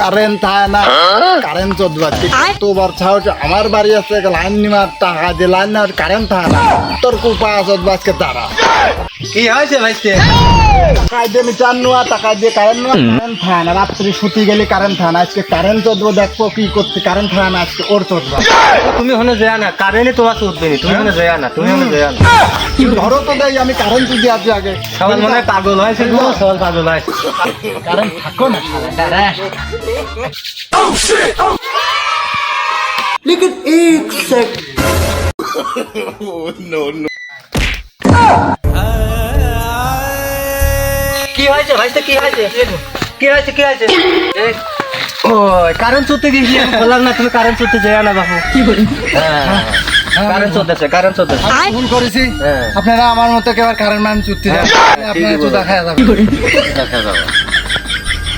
Current থাকে না। Current চোদ্দ তো বর্ষা হচ্ছে আমার বাড়ি আছে লাইন নিমার টাকা দিয়ে লাইন নেওয়ার কারেন্ট থাকে না। তোর কুপা চোদ্দ আজকে তারা কি হয়েছে ভাইস্তে? টাকা দিয়ে মিটার নেওয়া টাকা দিয়ে কারেন্ট নেওয়া কারেন্ট থাকে না। রাত্রি শুতে গেলে কারেন্ট থাকে না। আজকে কারেন্ট চোদ্দ দেখব কি করতে কারেন্ট থাকে না আজকে ওর চোদ্দ। তুমি হনে যায় না কারেন্টে তোমার চলবে নি তুমি হনে যায় না তুমি হনে যায় না। ধরো তো দেয় আমি কারেন্ট দিয়ে আছি আগে সবাই মনে হয় পাগল হয়েছে গো সবাই পাগল হয়েছে কারেন্ট থাকো না শালাটা রে। কি হয়েছে? কি হয়েছে? কি হয়েছে কি হয়েছে? ও কারেন্ট চলতে গেছি আমি বললাম না তুমি কারেন্ট চলতে যায় না বাবু কারেন্ট চলতেছে কারেন্ট চলতেছে। ভুল করেছি হ্যাঁ। আপনারা আমার মতো কেবার কারেন্ট ম্যান চুক্তি আপনারা তো দেখা যাবে। দেখা যাবে।